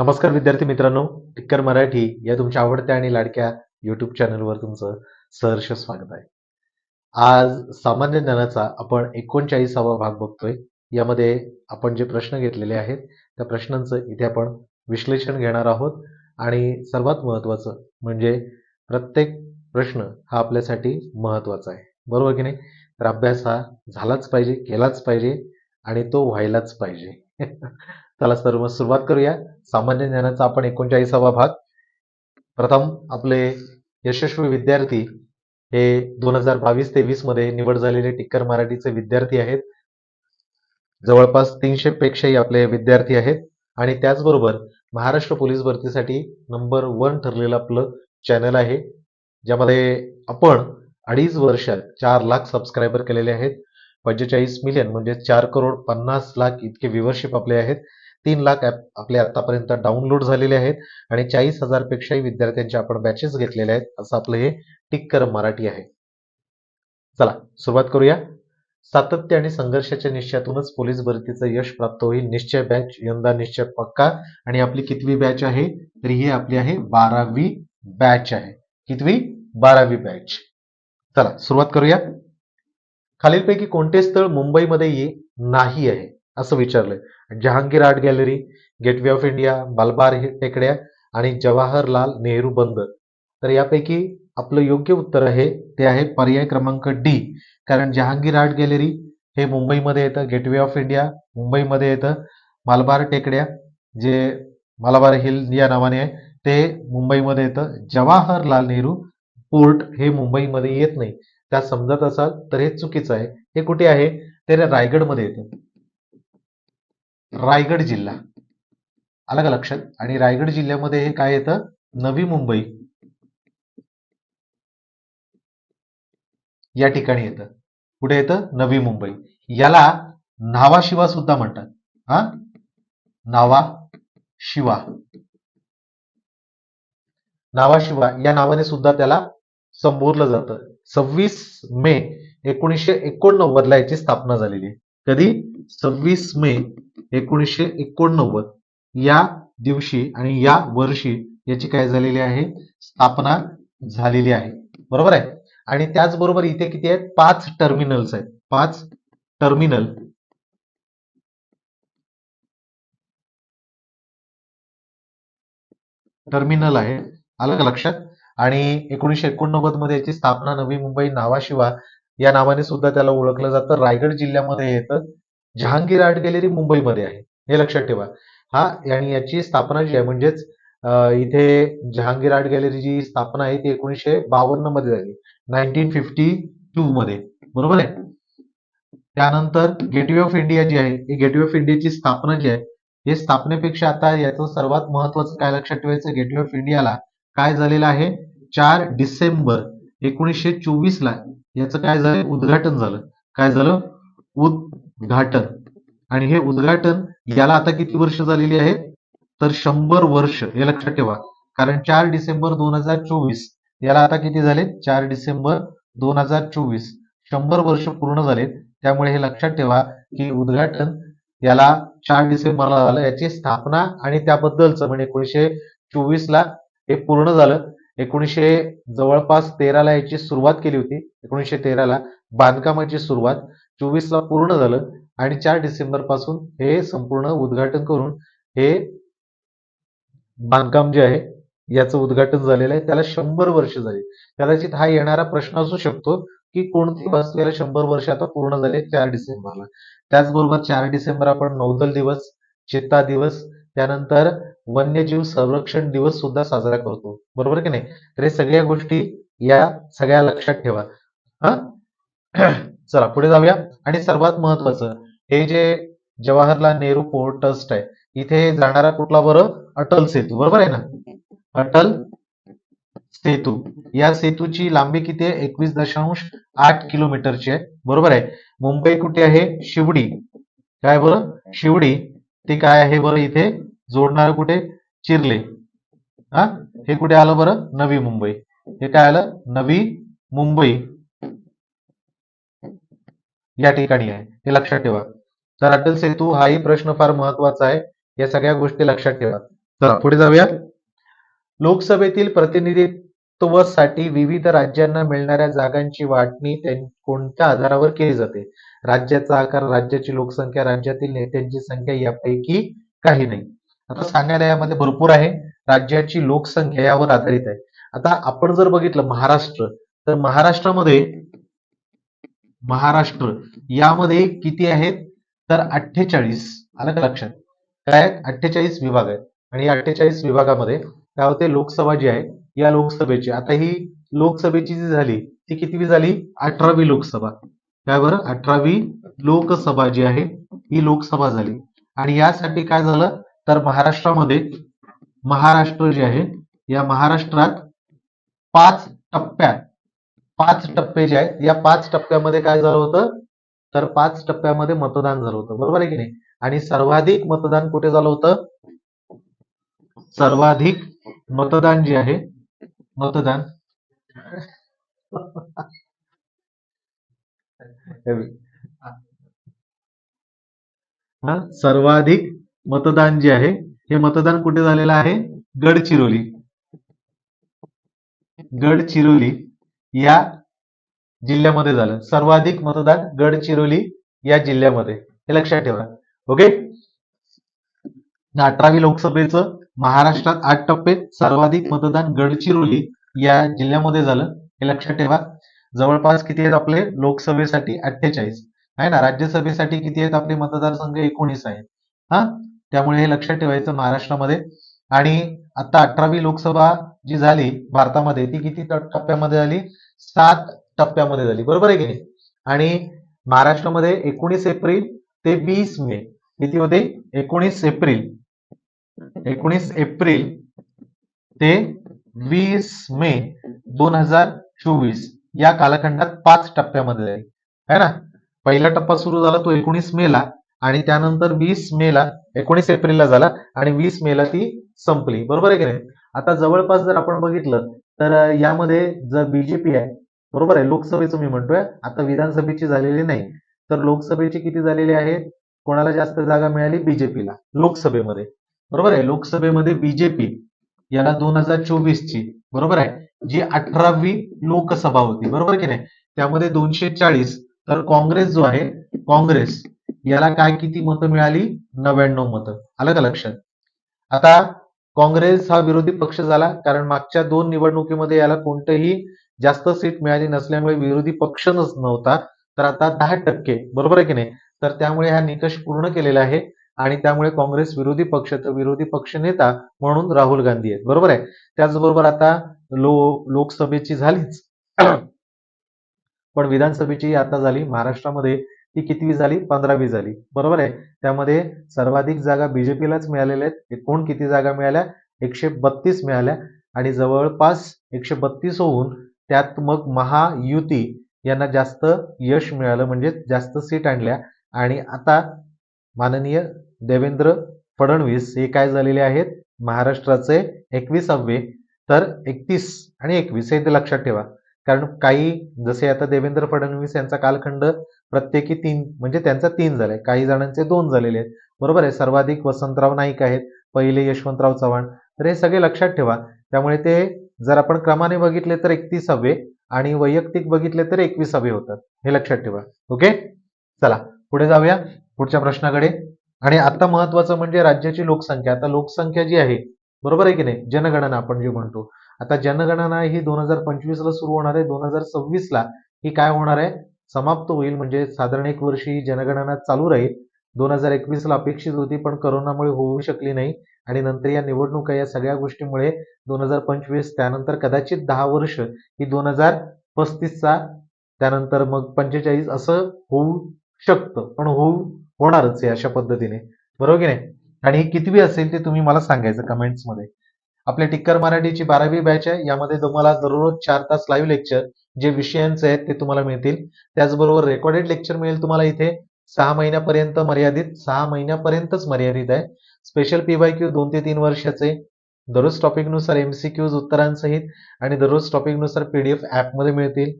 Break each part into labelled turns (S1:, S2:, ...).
S1: नमस्कार विद्यार्थी मित्रांनो टिक्कर मराठी या तुमच्या आवडत्या आणि लाडक्या युट्यूब चॅनलवर तुमचं सहर्ष स्वागत आहे. आज सामान्य ज्ञानाचा आपण एकोणचाळीसावा भाग बघतोय. यामध्ये आपण जे प्रश्न घेतलेले आहेत त्या प्रश्नांचं इथे आपण विश्लेषण घेणार आहोत. आणि सर्वात महत्त्वाचं म्हणजे प्रत्येक प्रश्न हा आपल्यासाठी महत्त्वाचा आहे. बरोबर की नाही? तर अभ्यास हा झालाच पाहिजे केलाच पाहिजे आणि तो व्हायलाच पाहिजे. चला सर्व सुरुवात करूया. सामान्य ज्ञानाचा आपण एकोणचाळीसावा भाग. प्रथम आपले यशस्वी विद्यार्थी हे दोन हजार बावीस तेवीसमध्ये निवड झालेले टिक्कर मराठीचे विद्यार्थी आहेत. जवळपास तीनशे पेक्षाही आपले विद्यार्थी आहेत. आणि त्याचबरोबर महाराष्ट्र पोलीस भरतीसाठी नंबर वन ठरलेलं आपलं चॅनल आहे. ज्यामध्ये आपण अडीच वर्षात चार लाख सबस्क्रायबर केलेले आहेत. पंचेचाळीस मिलियन म्हणजे चार करोड पन्नास लाख इतके व्ह्युअरशिप आपले आहेत. तीन लाख ॲप आपले आतापर्यंत डाउनलोड झालेले आहेत आणि चाळीस हजार पेक्षाही विद्यार्थ्यांचे आपण बॅचेस घेतलेले आहेत. असं आपलं हे टिक्कर मराठी आहे. चला सुरुवात करूया. सातत्य आणि संघर्षाच्या निश्चयातूनच पोलीस भरतीचं यश प्राप्त होईल. निश्चय बॅच यंदा निश्चय पक्का. आणि आपली कितवी बॅच आहे? तर ही आपली आहे बारावी बॅच आहे. कितवी? बारावी बॅच चला सुरुवात करूया. खालीलपैकी कोणते स्थळ मुंबईमध्ये नाही आहे? असं विचारलंय. Jehangir art gallery gateway of India Malabar टेकड्या आणि जवाहरलाल नेहरू बंदर तर यापैकी आपलं योग्य उत्तर आहे ते आहे पर्याय क्रमांक डी कारण जहांगीर आर्ट गॅलरी हे मुंबईमध्ये येतं गेटवे ऑफ इंडिया मुंबईमध्ये येतं. मालबार टेकड्या जे मालाबार हिल या नावाने आहे ते मुंबईमध्ये येतं. जवाहरलाल नेहरू पोर्ट हे मुंबईमध्ये येत नाही. त्या समजत असाल तर हे चुकीचं आहे. हे कुठे आहे? ते रायगडमध्ये येतं. रायगड जिल्हा. आलं का लक्षात? आणि रायगड जिल्ह्यामध्ये हे काय येतं? नवी मुंबई. या ठिकाणी येतं. कुठे येतं? नवी मुंबई. याला नावाशिवा सुद्धा म्हणतात. हा? नावा शिवा. नावाशिवा या नावाने सुद्धा त्याला संबोधलं जातं. सव्वीस मे एकोणीसशे एकोणनव्वद ला याची स्थापना झालेली आहे. कधी? सव्वीस मे एकोणीसशे एकोणनव्वद. या दिवशी आणि या वर्षी याची काय झालेली आहे? स्थापना झालेली आहे. बरोबर आहे? आणि त्याचबरोबर इथे किती आहेत? पाच टर्मिनल्स आहेत. पाच टर्मिनल टर्मिनल आहे. आलं का लक्षात? आणि एकोणीसशे एकोणनव्वदमध्ये याची स्थापना नवी मुंबई नावाशिवा या नावाने सुद्धा त्याला ओळखलं जातं. रायगड जिल्ह्यामध्ये येतं. जहांगीर आर्ट गॅलरी मुंबईमध्ये आहे. हे लक्षात ठेवा. हा आणि याची स्थापना जी आहे म्हणजेच इथे जहांगीर आर्ट गॅलरी जी स्थापना आहे ती एकोणीसशे बावन्नमध्ये झाली. नाईन्टीन फिफ्टी टू मध्ये बरोबर आहे? त्यानंतर गेटवे ऑफ इंडिया जी आहे ही गेटवे ऑफ इंडियाची स्थापना जी आहे हे स्थापनेपेक्षा आता याचं सर्वात महत्वाचं काय लक्षात ठेवायचं? गेटवे ऑफ इंडियाला काय झालेलं आहे? चार डिसेंबर. एकोणीसशे चोवीस ला याचं काय झालं? उद्घाटन झालं. काय झालं? उद्घाटन. आणि हे उद्घाटन याला आता किती वर्ष झालेली आहेत तर शंभर वर्ष. हे लक्षात ठेवा. कारण चार डिसेंबर दोन हजार चोवीस याला आता किती झाले? चार डिसेंबर दोन हजार चोवीस. शंभर वर्ष पूर्ण झाले. त्यामुळे हे लक्षात ठेवा की उद्घाटन याला चार डिसेंबरला झालं. याची स्थापना आणि त्याबद्दलचं म्हणजे एकोणीसशे चोवीस ला हे पूर्ण झालं. एकोणीसशे जवळपास तेराला याची सुरुवात केली होती. एकोणीसशे तेराला बांधकामाची सुरुवात. चोवीसला पूर्ण झालं आणि चार डिसेंबरपासून हे संपूर्ण उद्घाटन करून हे बांधकाम जे आहे याचं उद्घाटन झालेलं आहे. त्याला शंभर वर्ष झाली. कदाचित हा येणारा प्रश्न असू शकतो की कोणती वस्तू याला शंभर वर्ष आता पूर्ण झाले चार डिसेंबरला. त्याचबरोबर चार डिसेंबर आपण नौदल दिवस चित्ता दिवस त्यानंतर वन्यजीव संरक्षण दिवस सुद्धा साजरा करतो. बरोबर की नाही? तर हे सगळ्या गोष्टी या सगळ्या लक्षात ठेवा. हा? चला पुढे जाऊया. आणि सर्वात महत्वाचं हे जे जवाहरलाल नेहरू पोर्ट ट्रस्ट आहे इथे जाणारा कुठला बरं? अटल सेतू. बरोबर आहे ना? अटल सेतू. या सेतूची लांबी किती आहे? एकवीस दशांश आठ किलोमीटरची आहे. बरोबर आहे? मुंबई कुठे आहे? शिवडी. काय बरं? शिवडी. ते काय आहे बरं इथे? जोडणार कुठे? चिरले. हा? हे कुठे आलं बरं? नवी मुंबई. हे काय आलं? नवी मुंबई. या ठिकाणी आहे. हे लक्षात ठेवा. तर अटल सेतू हाही प्रश्न फार महत्त्वाचा आहे. या सगळ्या गोष्टी लक्षात ठेवा. चला पुढे जाऊया. लोकसभेतील प्रतिनिधी साठी विविध राज्यांना मिळणाऱ्या जागांची वाटणी कोणत्या आधारावर केली जाते? राज्याचा आकार राज्याची लोकसंख्या राज्यातील नेत्यांची संख्या यापैकी काही नाही. आता सांगायला यामध्ये भरपूर आहे. राज्याची लोकसंख्या यावर आधारित आहे. आता आपण जर बघितलं महाराष्ट्र तर महाराष्ट्रामध्ये महाराष्ट्र यामध्ये किती आहेत? तर अठ्ठेचाळीस. आलं का लक्षात? काय आहेत? अठ्ठेचाळीस विभाग आहेत. आणि या अठ्ठेचाळीस विभागामध्ये काय होते? लोकसभा जी आहे या लोकसभेची. आता ही लोकसभेची जी झाली ती कितवी झाली? अठरावी लोकसभा. काय बरं? अठरावी लोकसभा जी आहे ही लोकसभा झाली. आणि यासाठी काय झालं? तर महाराष्ट्रामध्ये महाराष्ट्र जे आहे या महाराष्ट्रात पाच टप्प्यात पाच टप्पे जे आहेत या पाच टप्प्यामध्ये काय झालं होतं? तर पाच टप्प्यामध्ये मतदान झालं होतं. बरोबर आहे की नाही? आणि सर्वाधिक मतदान कुठे झालं होतं? सर्वाधिक मतदान जे आहे मतदान हा सर्वाधिक मतदान जे आहे हे मतदान कुठे झालेलं आहे? गडचिरोली. गडचिरोली या जिल्ह्यामध्ये झालं. सर्वाधिक मतदान गडचिरोली या जिल्ह्यामध्ये. हे लक्षात ठेवा. ओके अठरावी लोकसभेचं महाराष्ट्रात आठ टप्पे सर्वाधिक मतदान गडचिरोली या जिल्ह्यामध्ये झालं. हे लक्षात ठेवा. जवळपास किती आहेत आपले? लोकसभेसाठी अठ्ठेचाळीस. आहे ना? राज्यसभेसाठी किती आहेत आपले मतदारसंघ? एकोणीस आहेत. हा? त्यामुळे हे लक्षात ठेवायचं महाराष्ट्रामध्ये. आणि आता अठरावी लोकसभा जी झाली भारतामध्ये ती किती टप्प्यामध्ये झाली? सात टप्प्यामध्ये झाली. बरोबर आहे की नाही? आणि महाराष्ट्रामध्ये एकोणीस एप्रिल ते वीस मे. किती होते? एकोणीस एप्रिल. एकोणीस एप्रिल ते वीस मे दोन हजार चोवीस या कालखंडात पाच टप्प्यामध्ये आहे. है ना? पहिला टप्पा सुरू झाला तो एकोणीस मे ला आणि त्यानंतर वीस मे ला एकोणीस एप्रिलला झाला आणि वीस मे ला ती संपली. बरोबर आहे की नाही? आता जवळपास जर आपण बघितलं तर यामध्ये जर बीजेपी आहे बरोबर आहे? लोकसभेचं मी म्हणतोय आता विधानसभेची झालेली नाही. तर लोकसभेची किती झालेली आहे? कोणाला जास्त जागा मिळाली? बीजेपीला लोकसभेमध्ये. बरोबर आहे? लोकसभेमध्ये बीजेपी याला दोन हजार चोवीस ची बरोबर आहे? जी अठरावी लोकसभा होती बरोबर की नाही? त्यामध्ये दोनशे चाळीस तर काँग्रेस जो आहे काँग्रेस याला काय किती मतं मिळाली? नव्याण्णव मतं. आलं का लक्षात? आता काँग्रेस हा विरोधी पक्ष झाला कारण मागच्या दोन निवडणुकीमध्ये याला कोणतंही जास्त सीट मिळाली नसल्यामुळे विरोधी पक्ष नव्हता. तर आता दहा टक्के बरोबर आहे की नाही? तर त्यामुळे हा निकष पूर्ण केलेला आहे. आणि त्यामुळे काँग्रेस विरोधी पक्ष तर विरोधी पक्ष नेता म्हणून राहुल गांधी आहेत. बरोबर आहे? त्याचबरोबर आता लो लोकसभेची झालीच. पण विधानसभेची आता झाली. महाराष्ट्रामध्ये ती कितवी झाली? पंधरावी झाली. बरोबर आहे? त्यामध्ये सर्वाधिक जागा बीजेपीलाच मिळालेल्या आहेत. एकूण किती जागा मिळाल्या? एकशे बत्तीस मिळाल्या. आणि जवळपास एकशे बत्तीस होऊन त्यात मग महायुती यांना जास्त यश मिळालं. म्हणजे जास्त सीट आणल्या. आणि आता माननीय देवेंद्र फडणवीस हे काय झालेले आहेत? महाराष्ट्राचे एकवीसावे तर एकतीस आणि एकवीस हे ते लक्षात ठेवा. कारण काही जसे आता देवेंद्र फडणवीस यांचा कालखंड प्रत्येकी तीन म्हणजे त्यांचा तीन झालाय. काही जणांचे दोन झालेले आहेत. बरोबर आहे? सर्वाधिक वसंतराव नाईक आहेत पहिले यशवंतराव चव्हाण. तर हे सगळे लक्षात ठेवा. त्यामुळे ते जर आपण क्रमाने बघितले तर एकतीसावे आणि वैयक्तिक बघितले तर एकविसावे होतात. हे लक्षात ठेवा. ओके? चला पुढे जाऊया. पुढच्या प्रश्नाकडे. आणि आता महत्वाचं म्हणजे राज्याची लोकसंख्या. आता लोकसंख्या जी आहे बरोबर आहे की नाही? जनगणना आपण जी म्हणतो. आता जनगणना ही दोन हजार पंचवीस ला सुरू होणार आहे. दोन हजार सव्वीस ला ही काय होणार आहे? समाप्त होईल. म्हणजे साधारण एक वर्ष ही जनगणना चालू राहील. दोन हजार एकवीस ला अपेक्षित होती पण करोनामुळे होऊ शकली नाही. आणि नंतर या निवडणुका या सगळ्या गोष्टीमुळे दोन हजार पंचवीस त्यानंतर कदाचित दहा वर्ष ही दोन हजार पस्तीसचा त्यानंतर मग पंचेचाळीस असं होऊ शकतं. पण होऊ होणारच आहे अशा पद्धतीने. बरोबर की नाही? आणि ही कितवी असेल ते तुम्ही मला सांगायचं कमेंट्समध्ये आपल्या टिक्कर मराठीची बारावी बॅच आहे. यामध्ये तुम्हाला दररोज चार तास लाईव्ह लेक्चर जे विषयांचे आहेत ते तुम्हाला मिळतील. त्याचबरोबर रेकॉर्डेड लेक्चर मिळेल तुम्हाला इथे. सहा महिन्यापर्यंत मर्यादित सहा महिन्यापर्यंतच मर्यादित आहे. स्पेशल पीवाय क्यू दोन ते तीन वर्षाचे. दररोज टॉपिकनुसार एमसीक्यूज उत्तरांसहित आणि दररोज टॉपिकनुसार पीडीएफ ॲपमध्ये मिळतील.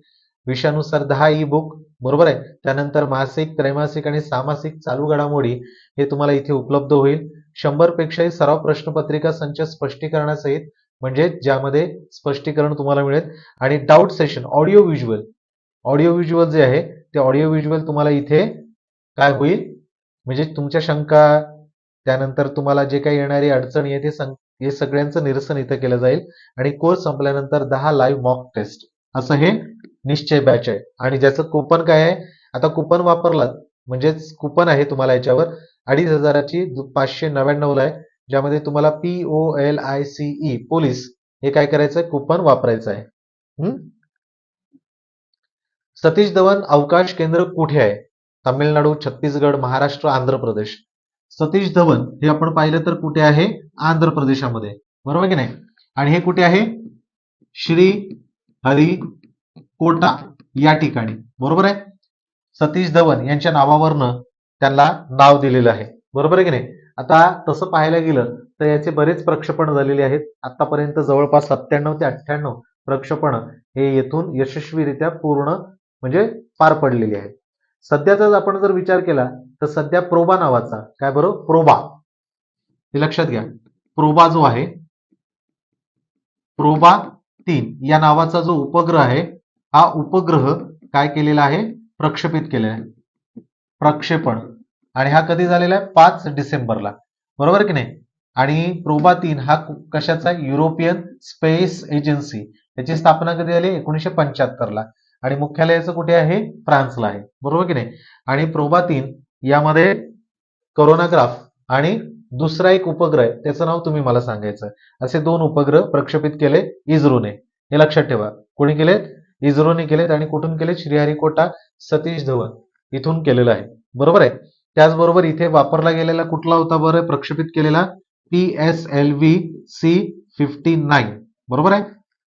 S1: विषयानुसार दहा ई बुक बरोबर आहे. त्यानंतर मासिक त्रैमासिक आणि सामासिक चालू घडामोडी हे तुम्हाला इथे उपलब्ध होईल. शंभर पेक्षाही सराव प्रश्नपत्रिका संच स्पष्टीकरणासहित म्हणजे ज्यामध्ये स्पष्टीकरण तुम्हाला मिळेल. आणि doubt session audio visual audio visual जे आहे ते ऑडिओ व्हिज्युअल तुम्हाला इथे काय होईल? म्हणजे तुमच्या शंका त्यानंतर तुम्हाला जे काही येणारी अडचणी आहे ते हे सगळ्यांचं निरसन इथं केलं जाईल. आणि कोर्स संपल्यानंतर दहा लाईव्ह मॉक टेस्ट असं हे निश्चय बॅच आहे. आणि ज्याचं कुपन काय आहे? आता कुपन वापरलात म्हणजेच कुपन आहे तुम्हाला याच्यावर अडीच हजाराची पाचशे नव्याण्णव आहे ज्यामध्ये तुम्हाला P O L I C E police हे काय करायचं कुपन वापरायचं आहे. हम्म? सतीश धवन अवकाश केंद्र कुठे आहे? तामिळनाडू छत्तीसगड महाराष्ट्र आंध्र प्रदेश. सतीश धवन हे आपण पाहिलं तर कुठे आहे? आंध्र प्रदेशामध्ये. बरोबर की नाही? आणि हे कुठे आहे? श्री हरी कोटा या ठिकाणी. बरोबर आहे? सतीश धवन यांच्या नावावरनं त्यांना नाव दिलेलं आहे. बरोबर आहे की नाही? आता तसं पाहायला गेलं तर याचे बरेच प्रक्षेपण झालेले आहेत. आतापर्यंत जवळपास सत्त्याण्णव ते अठ्ठ्याण्णव प्रक्षेपण हे येथून यशस्वीरित्या पूर्ण म्हणजे पार पडलेली आहेत. सध्याचा आपण जर विचार केला तर सध्या प्रोबा नावाचा काय बरोबर प्रोबा. हे लक्षात घ्या. प्रोबा जो आहे प्रोबा तीन या नावाचा जो उपग्रह आहे हा उपग्रह काय केलेला आहे? प्रक्षेपित केलेला आहे. प्रक्षेपण. आणि हा कधी झालेला आहे? पाच डिसेंबरला. बरोबर की नाही? आणि प्रोबा तीन हा कशाचा? European space agency. याची स्थापना कधी झाली? एकोणीसशे पंच्याहत्तरला. आणि मुख्यालयाचं कुठे आहे? फ्रान्सला आहे. बरोबर की नाही? आणि प्रोबा तीन यामध्ये करोनाग्राफ आणि दुसरा एक उपग्रह त्याचं नाव तुम्ही मला सांगायचं असे दोन उपग्रह प्रक्षेपित केले इस्रोने. हे लक्षात ठेवा. कोणी केलेत? इस्रोने केलेत आणि कुठून केले श्रीहरिकोटा सतीश धवन इथून केलेलं आहे. बरोबर आहे? त्याचबरोबर इथे वापरला गेलेला कुठला होता बरं? प्रक्षेपित केलेला P S L V C fifty nine बरोबर आहे?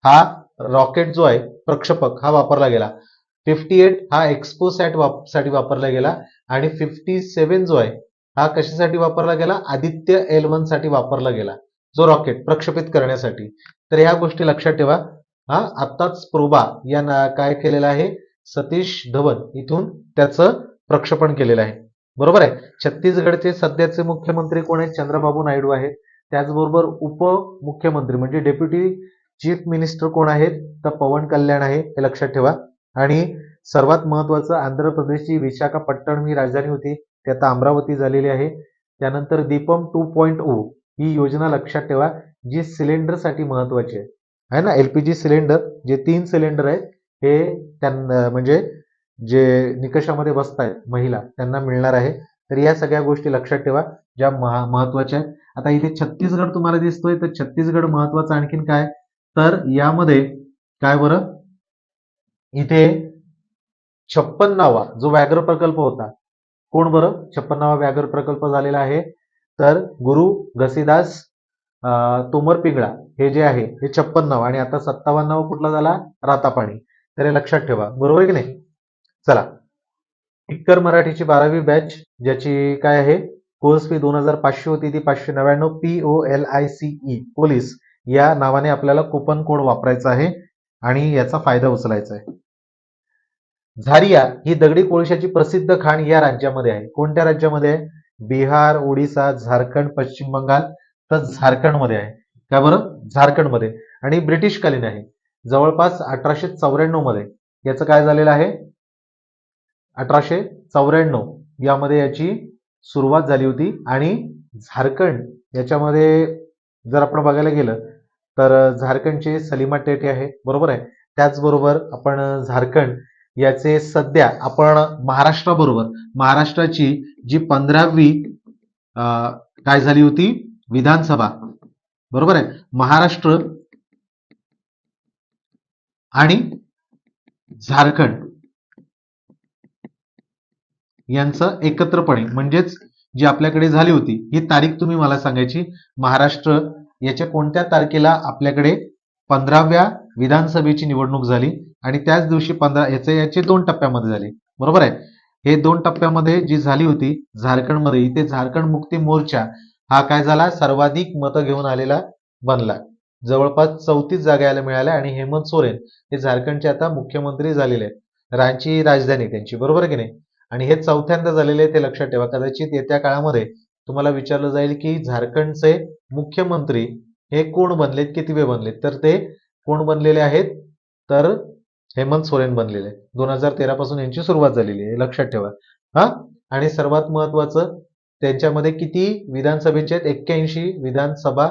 S1: हा रॉकेट जो आहे प्रक्षेपक हा वापरला गेला. फिफ्टी एट हा एक्सपोसॅट वापसाठी वापरला गेला आणि फिफ्टी सेव्हन जो आहे हा कशासाठी वापरला गेला? आदित्य एल वनसाठी वापरला गेला. जो रॉकेट प्रक्षेपित करण्यासाठी. तर ह्या गोष्टी लक्षात ठेवा. हा आत्ताच प्रोबा या ना काय केलेलं आहे? सतीश धवन इथून त्याचं प्रक्षेपण केलेलं आहे. बरोबर आहे? छत्तीसगडचे सध्याचे मुख्यमंत्री कोण आहेत? चंद्रबाबू नायडू आहेत. त्याचबरोबर उपमुख्यमंत्री म्हणजे डेप्युटी चीफ मिनिस्टर कोण आहेत? तर पवन कल्याण आहे हे लक्षात ठेवा. आणि सर्वात महत्वाचं आंध्र प्रदेशची विशाखापट्टणम ही राजधानी होती. ती आता अमरावती झालेली आहे. त्यानंतर दीपम टू पॉईंट ओ ही योजना लक्षात ठेवा जी सिलेंडरसाठी महत्वाची आहे. आहे ना एलपीजी सिलेंडर जे तीन सिलेंडर आहेत हे त्यांना म्हणजे जे निकषामध्ये बसत आहेत महिला त्यांना मिळणार आहे. तर या सगळ्या गोष्टी लक्षात ठेवा ज्या महा महत्त्वाच्या आहेत. आता इथे छत्तीसगड तुम्हाला दिसतोय तर छत्तीसगड महत्वाचं आणखीन काय? तर यामध्ये काय बरं? इथे छप्पन्नावा जो व्याघ्र प्रकल्प होता. कोण बरं? छप्पन्नावा व्याघ्र प्रकल्प झालेला आहे. तर गुरु घसीदास तोमर पिंगळा हे जे आहे हे छप्पन्नावा आणि आता सत्तावन्नावा कुठला झाला? रातापाणी. तर हे लक्षात ठेवा. बरोबर आहे की नाही? चला. टिक्कर मराठीची बारावी बॅच ज्याची काय आहे? कोर्स फी दोन हजार पाचशे होती ती पाचशे नव्याण्णव P O L I C E police या नावाने आपल्याला कुपन कोड वापरायचा आहे आणि याचा फायदा उचलायचा आहे. झारिया ही दगडी कोळशाची प्रसिद्ध खाण या राज्यामध्ये आहे. कोणत्या राज्यामध्ये आहे? बिहार ओडिसा झारखंड पश्चिम बंगाल. तर झारखंडमध्ये आहे? काय बरं? झारखंडमध्ये. आणि ब्रिटिशकालीन आहे. जवळपास अठराशे चौऱ्याण्णवमध्ये याचं काय झालेलं आहे? अठराशे चौऱ्याण्णव. यामध्ये याची सुरुवात झाली होती. आणि झारखंड याच्यामध्ये जर आपण बघायला गेलं तर झारखंडचे सलीमा टेटे आहे. बरोबर आहे? त्याचबरोबर आपण झारखंड याचे सध्या आपण महाराष्ट्राबरोबर महाराष्ट्राची जी पंधरावी काय झाली होती? विधानसभा. बरोबर आहे? महाराष्ट्र आणि झारखंड यांचं एकत्रपणे म्हणजेच जी आपल्याकडे झाली होती ही तारीख तुम्ही मला सांगायची महाराष्ट्र याच्या कोणत्या तारखेला आपल्याकडे पंधराव्या विधानसभेची निवडणूक झाली आणि त्याच दिवशी पंधरा याचे याचे दोन टप्प्यामध्ये झाली. बरोबर आहे? हे दोन टप्प्यामध्ये जी झाली होती झारखंडमध्ये इथे झारखंड मुक्ती मोर्चा हा काय झाला? सर्वाधिक मतं घेऊन आलेला बनला. जवळपास चौतीस जागा यायला मिळाल्या आणि हेमंत सोरेन हे झारखंडचे आता मुख्यमंत्री झालेले आहेत. रांची राजधानी त्यांची बरोबर आहे की नाही? आणि हे चौथ्यांदा झालेले आहे ते लक्षात ठेवा. कदाचित येत्या काळामध्ये तुम्हाला विचारलं जाईल की झारखंडचे मुख्यमंत्री हे कोण बनलेत किती वेळ बनलेत? तर ते कोण बनलेले आहेत? तर हेमंत सोरेन बनलेले दोन हजार तेरा पासून यांची सुरुवात झालेली आहे लक्षात ठेवा. हा? आणि सर्वात महत्वाचं त्यांच्यामध्ये किती विधानसभेचे आहेत? एक्क्याऐंशी विधानसभा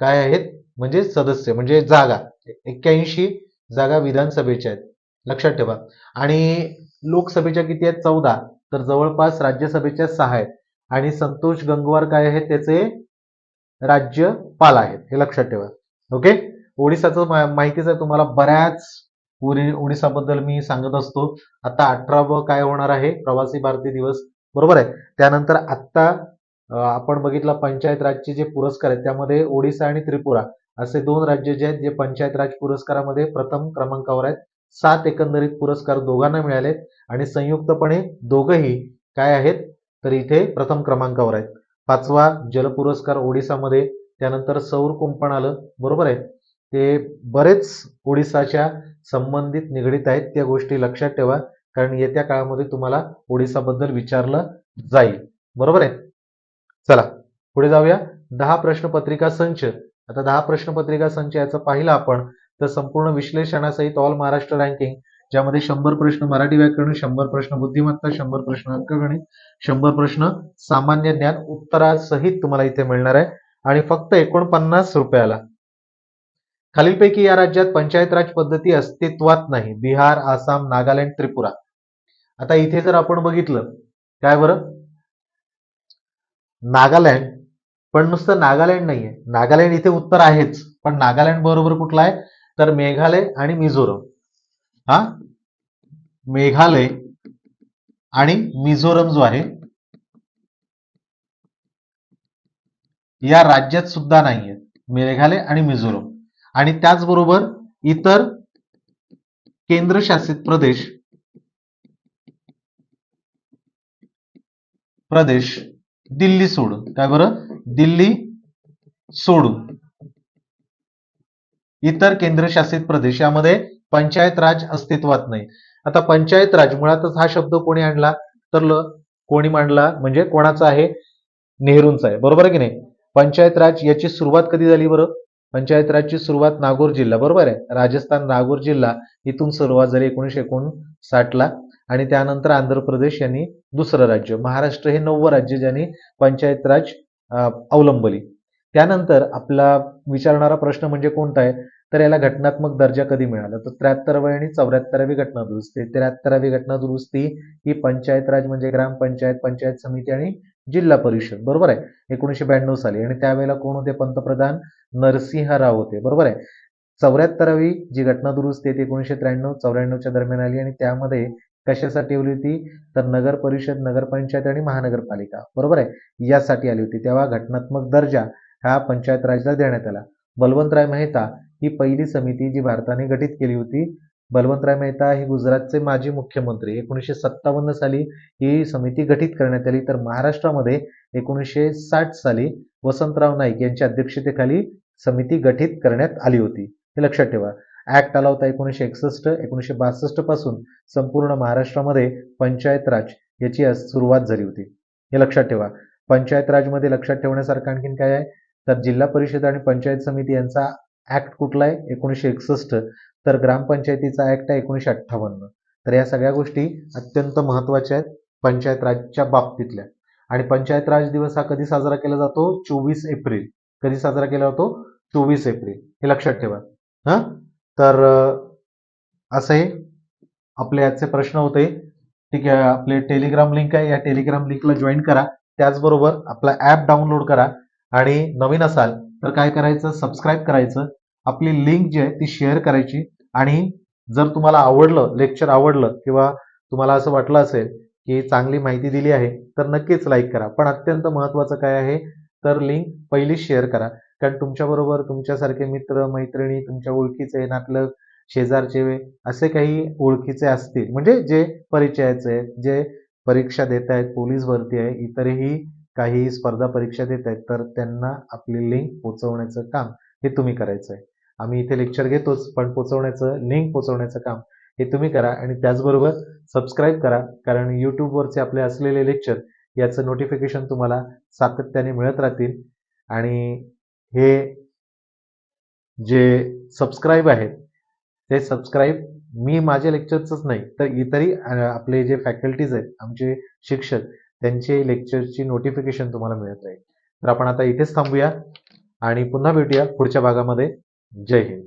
S1: काय आहेत? म्हणजे सदस्य म्हणजे जागा. एक्क्याऐंशी जागा विधानसभेच्या आहेत. लक्षात ठेवा. आणि लोकसभेच्या किती आहेत? चौदा. तर जवळपास राज्यसभेच्या सहा आहेत. आणि संतोष गंगवार काय आहेत? त्याचे राज्यपाल आहेत. हे लक्षात ठेवा. ओके? ओडिसाचं मा- माहितीच आहे तुम्हाला बऱ्याच ओडिसाबद्दल मी सांगत असतो. आता अठरावं काय होणार आहे? प्रवासी भारतीय दिवस. बरोबर आहे? त्यानंतर आत्ता आपण बघितलं पंचायत राजचे जे पुरस्कार आहेत त्यामध्ये ओडिसा आणि त्रिपुरा असे दोन राज्य जे आहेत जे पंचायत राज पुरस्कारामध्ये प्रथम क्रमांकावर आहेत. सात एकंदरीत पुरस्कार दोघांना मिळाले आणि संयुक्तपणे दोघंही काय आहेत तर इथे प्रथम क्रमांकावर आहेत. पाचवा जल पुरस्कार ओडिसामध्ये त्यानंतर सौर कुंपण आलं बरोबर आहे? ते बरेच ओडिसाच्या संबंधित निगडीत आहेत त्या गोष्टी लक्षात ठेवा. कारण येत्या काळामध्ये तुम्हाला ओडिसाबद्दल विचारलं जाईल. बरोबर आहे? चला पुढे जाऊया. दहा प्रश्नपत्रिका संच. आता दहा प्रश्नपत्रिका संच याचं पाहिलं आपण तर संपूर्ण विश्लेषणासहित ऑल महाराष्ट्र रँकिंग ज्यामध्ये शंभर प्रश्न मराठी व्याकरण शंभर प्रश्न बुद्धिमत्ता शंभर प्रश्न अंकगणित शंभर प्रश्न सामान्य ज्ञान उत्तरासहित तुम्हाला इथे मिळणार आहे. आणि फक्त एकोणपन्नास रुपयाला. खालीलपैकी या राज्यात पंचायत राज पद्धती अस्तित्वात नाही. बिहार आसाम नागालँड त्रिपुरा. आता इथे जर आपण बघितलं काय बरं? नागालँड पण नुसतं नागालँड नाहीये. नागालँड इथे उत्तर आहेच पण नागालँड बरोबर कुठला आहे? तर मेघालय आणि मिझोरम. हा? मेघालय आणि मिझोरम जो आहे या राज्यात सुद्धा नाहीये. मेघालय आणि मिझोरम. आणि त्याचबरोबर इतर केंद्रशासित प्रदेश प्रदेश दिल्ली सोडून. काय बरं? दिल्ली सोडून. इतर केंद्रशासित प्रदेश यामध्ये पंचायत राज अस्तित्वात नाही. आता पंचायत राज मुळातच हा शब्द कोणी आणला? तर ल- कोणी मांडला? म्हणजे कोणाचा आहे? नेहरूंचा आहे. बरोबर आहे की नाही? पंचायत राज याची सुरुवात कधी झाली बरं? पंचायत राजची सुरुवात नागोर जिल्हा. बरोबर आहे? राजस्थान नागोर जिल्हा इथून सुरुवात झाली एकोणीशे एकोणसाठ ला आणि त्यानंतर आंध्र प्रदेश यांनी दुसरं राज्य महाराष्ट्र हे नववं राज्य ज्यांनी पंचायत राज अवलंबली. त्यानंतर आपला विचारणारा प्रश्न म्हणजे कोणता आहे? तर याला घटनात्मक दर्जा कधी मिळाला? तर त्र्याहत्तरावी आणि चौऱ्याहत्तरावी घटना दुरुस्ती. त्र्याहत्तरावी घटना दुरुस्ती ही म्हणजे पंचायत राज म्हणजे ग्रामपंचायत पंचायत समिती आणि जिल्हा परिषद. बरोबर आहे? एकोणीशे ब्याण्णव साली. आणि त्यावेळेला कोण होते? पंतप्रधान नरसिंह राव होते. बरोबर आहे? चौऱ्याहत्तरावी जी घटना दुरुस्ती आहे ती एकोणीशे त्र्याण्णव चौऱ्याण्णवच्या दरम्यान आली आणि त्यामध्ये कशासाठी आली होती? तर नगर परिषद नगरपंचायत आणि महानगरपालिका. बरोबर आहे? यासाठी आली होती. तेव्हा घटनात्मक दर्जा हा पंचायत राजला देण्यात आला. बलवंतराय मेहता ही पहिली समिती जी भारताने गठीत केली होती. बलवंतराय मेहता हे गुजरातचे माजी मुख्यमंत्री. एकोणीसशे सत्तावन्न साली ही समिती गठीत करण्यात आली. तर महाराष्ट्रामध्ये एकोणीसशे साठ साली वसंतराव नाईक यांच्या अध्यक्षतेखाली समिती गठीत करण्यात आली होती. हे लक्षात ठेवा. ऍक्ट आला होता एकोणीसशे एकसष्ट एकोणीसशे बासष्टपासून संपूर्ण महाराष्ट्रामध्ये पंचायत राज याची आज सुरुवात झाली होती. हे लक्षात ठेवा. पंचायत राजमध्ये लक्षात ठेवण्यासारखं आणखीन काय आहे? तर जिल्हा परिषद आणि पंचायत समिती यांचा ऍक्ट कुठला आहे? एकोणीसशे एकसष्ट. तर ग्रामपंचायतीचा ऍक्ट आहे एकोणीसशे अठ्ठावन्न. तर या सगळ्या गोष्टी अत्यंत महत्त्वाच्या आहेत पंचायत राजच्या बाबतीतल्या. आणि पंचायत राज दिवस हा कधी साजरा केला जातो? चोवीस एप्रिल. कधी साजरा केला जातो चोवीस एप्रिल. हे लक्षात ठेवा. हा? तर असे आपले आजचे प्रश्न होते. ठीक आहे आपले टेलिग्राम लिंक आहे. या टेलिग्राम लिंकला जॉईन करा. त्याचबरोबर आपला ऍप डाउनलोड करा. आणि नवीन असाल तर काय करायचं? सबस्क्राईब करायचं. आपली लिंक जी आहे ती शेअर करायची. आणि जर तुम्हाला आवडलं लेक्चर आवडलं किंवा तुम्हाला असं वाटलं असेल की चांगली माहिती दिली आहे तर नक्कीच लाईक करा. पण अत्यंत महत्त्वाचं काय आहे? तर लिंक पहिली शेअर करा. कारण तुमच्याबरोबर तुमच्यासारखे मित्र मैत्रिणी तुमच्या ओळखीचे नातलग शेजारचे असे काही ओळखीचे असतील. म्हणजे जे परिचयाचे आहेत जे परीक्षा देत आहेत पोलीस भरती आहे इतरही काही स्पर्धा परीक्षा देत आहेत तर त्यांना आपली लिंक पोचवण्याचं काम हे तुम्ही करायचं आहे. आम्ही इथे लेक्चर घेतोच पण पोचवण्याचं लिंक पोचवण्याचं काम हे तुम्ही करा आणि त्याचबरोबर सबस्क्राईब करा कारण यूट्यूबवरचे आपले असलेले लेक्चर याचं नोटिफिकेशन तुम्हाला सातत्याने मिळत राहतील. आणि हे जे सबस्क्राईब आहेत ते सबस्क्राईब मी माझ्या लेक्चरचंच नाही तर इतरही आपले जे फॅकल्टीज आहेत आमचे शिक्षक त्यांचे लेक्चरची नोटिफिकेशन तुम्हाला मिळत राहील. तर आपण आता इथेच थांबूया आणि पुन्हा भेटूया पुढच्या भागामध्ये. जय हिंद.